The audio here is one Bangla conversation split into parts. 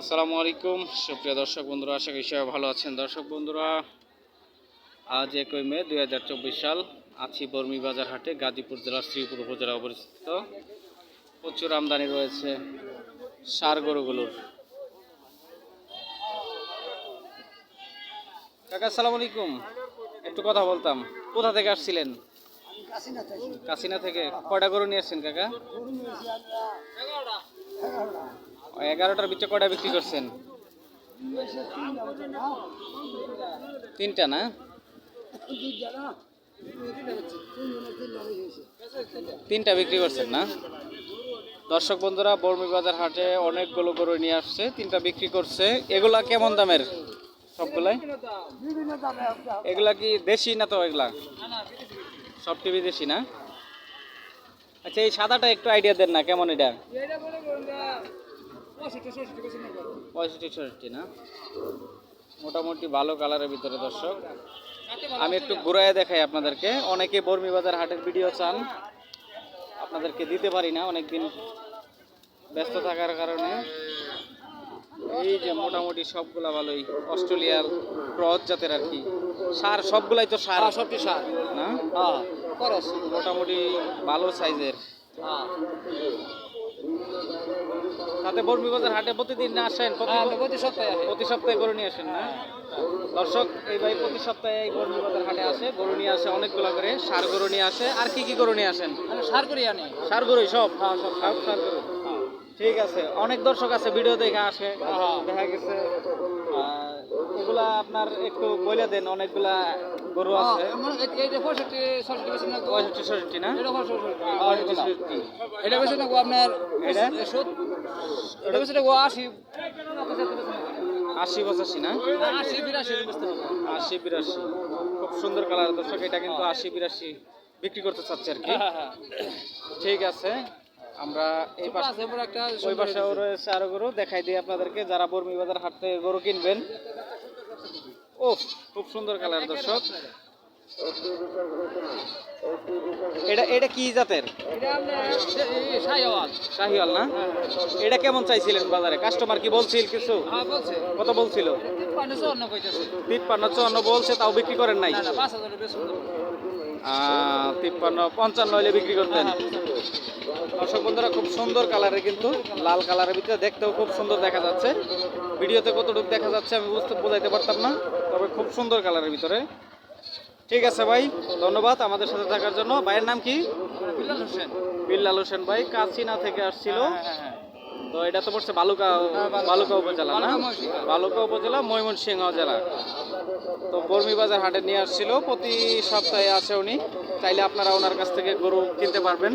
আসসালামু আলাইকুম। সুপ্রিয় দর্শক বন্ধুরা, আশা করি সবাই ভালো আছেন। দর্শক বন্ধুরা, আজ একই মে দুই হাজার চব্বিশ সাল, আছি বর্মি বাজার হাটে, গাজীপুর জেলার শ্রীপুর উপজেলা অবস্থিত। প্রচুর আমদানি রয়েছে সার গরুগুলোর। কাকা, আসসালামু আলাইকুম। একটু কথা বলতাম। কোথা থেকে আসছিলেন? কাসিনা থেকে। কয়টা গরু নিয়ে আসছেন, কাকা? এগারোটার ভিতরে কটা বিক্রি করছেন? তিনটা না? তিনটা বিক্রি করছেন না? দর্শক বন্ধুরা বর্মি বাজার হাটে অনেকগুলো গরু নিয়ে আসছে, তিনটা বিক্রি করছে। এগুলা কেমন দামের? সবগুলাই? এগুলা কি দেশি না তো এগুলা? সবটি বিদেশি না? আচ্ছা এই সাদাটা একটু আইডিয়া দেন না, কেমন এটা? পঁয়ষট্টি ছষট্টি না মোটামুটি ভালো কালারের ভিতরে দর্শক। আমি একটু ঘুরাইয়া দেখাই আপনাদেরকে। অনেকে বর্মি বাজার হাটের ভিডিও চান। আপনাদেরকে দিতে পারি না অনেকদিন ব্যস্ত থাকার কারণে। এই যে মোটামুটি সবগুলা ভালোই অস্ট্রেলিয়ার ক্রস জাতের আর কি। সার সবগুলাই তো সার। সবটি সার। না? হ্যাঁ মোটামুটি ভালো সাইজের। হ্যাঁ। তাতে বর্মীবাজার হাটে প্রতিদিন না আসেন প্রতি হ্যাঁ, সপ্তাহে প্রতি সপ্তাহে গরু নিয়ে আসেন না? দর্শক এই ভাই প্রতি সপ্তাহে এই বর্মীবাজার হাটে আসে গরু নিয়ে আসে অনেকগুলো করে। সার গরু নিয়ে আসে। আর কি কি গরু নিয়ে আসেন? সার করি আনি। সার গরুই সব? হ্যাঁ সব সব সার গরু। ঠিক আছে অনেক দর্শক আছে ভিডিও দেখে আসে হ্যাঁ। দেখা গেছে। এগুলা আপনার একটু বলে দেন অনেকগুলা গরু আছে। এইটা পঁয়ষট্টি ষষ্ঠি না না? এটা পঁয়ষট্টি এটা বেশি না আপনার এটা? এটা বেশি না আশি আশি পঁচাশি না? আশি বিরাশি আশি বিরাশি। খুব সুন্দর কালার দর্শক এটা কিন্তু আশি বিরাশি বিক্রি করতে চাচ্ছে আর কি। হ্যাঁ হ্যাঁ। ঠিক আছে। আমরা এই পাশে একটা ওই পাশেও রয়েছে আরও গরু দেখাই দিই আপনাদেরকে যারা বর্মি বাজার হাট থেকে গরু কিনবেন। ও খুব সুন্দর কালার দর্শক। এটা এটা কি জাতের? এটা শাহিওয়াল। না? এটা কেমন চাইছিলেন বাজারে? কাস্টমার কি বলছিল কিছু? হ্যাঁ কত বলছিল? তিপ্পান্ন চুয়ান্ন বলছে তাও বিক্রি করেন নাই? তিপ্পান্ন পঞ্চান্ন হলে বিক্রি করতেন। দর্শক বন্ধুরা খুব সুন্দর কালারের কিন্তু লাল কালারের ভিতরে দেখতেও খুব সুন্দর দেখা যাচ্ছে। ভিডিওতে কতটুকু দেখা যাচ্ছে আমি বুঝতে বোঝাইতে পারতাম না তবে খুব সুন্দর কালারের ভিতরে। ঠিক আছে ভাই ধন্যবাদ আমাদের সাথে থাকার জন্য। ভাইয়ের নাম কি? বিলাল হোসেন। বিল্লাল হোসেন ভাই কাচিনা থেকে আসছিল। হ্যাঁ হ্যাঁ তো এটা তো পড়ছে বালুকা বালুকা। উপজেলা না? বালুকা উপজেলা ময়মনসিংহ জেলা। তো বর্মি বাজার হাটে নিয়ে আসছিল প্রতি সপ্তাহে আছে উনি। চাইলে আপনারা ওনার কাছ থেকে গরু কিনতে পারবেন।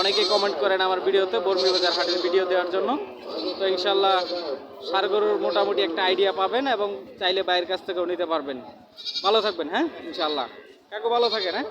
অনেকেই কমেন্ট করেন আমার ভিডিওতে, বর্মি বাজার হাটের ভিডিও দেওয়ার জন্য। তো ইনশাল্লাহ সারগরুর মোটামুটি একটা আইডিয়া পাবেন এবং চাইলে বাইরের কাছ থেকেও নিতে পারবেন। ভালো থাকবেন হ্যাঁ? ইনশাল্লাহ কাকু ভালো থাকেন হ্যাঁ?